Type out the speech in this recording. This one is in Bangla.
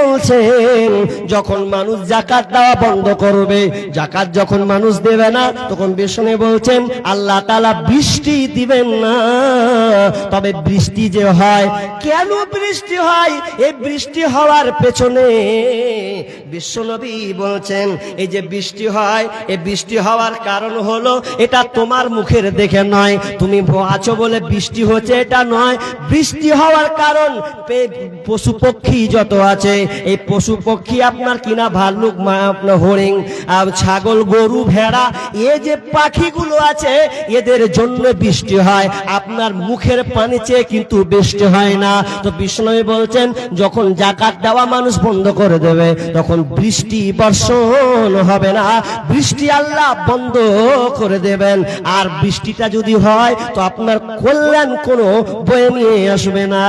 বলছেন, যখন মানুষ জাকাত দেওয়া বন্ধ করবে, জাকাত যখন মানুষ দেবে না, তখন বিষ্ণু বলছেন, আল্লাহ তালা বৃষ্টি দিবেন না। তবে বৃষ্টি যে হয়, কেন বৃষ্টি হয়? এই বৃষ্টি হওয়ার পেছনে বিশ্বনবী বলছেন, এই যে বৃষ্টি হয় এই বৃষ্টি হওয়ার কারণ হলো, এটা তোমার মুখের দেখে নয়। তুমি আছো বলে বৃষ্টি হচ্ছে, এটা নয়। বৃষ্টি হওয়ার কারণ পশু পক্ষী যত আছে এই পশু পক্ষী আপনার কিনা ভাল্লুক, মা- আপনার হরিণ আর ছাগল, গরু, ভেড়া, এ যে পাখিগুলো আছে, এদের জন্য বৃষ্টি হয়। আপনার মুখের পানি চেয়ে কিন্তু বৃষ্টি হয় না। তো বিষ্ণু বলছেন, যখন জাকাত দেওয়া মানুষ বন্ধ করে দেবে, তখন বৃষ্টি বর্ষণ হবে না। বৃষ্টি আল্লাহ বন্ধ করে দেবেন। আর বৃষ্টিটা যদি হয়, তো আপনার কল্যাণ কোনো বয়ে নিয়ে আসবে না।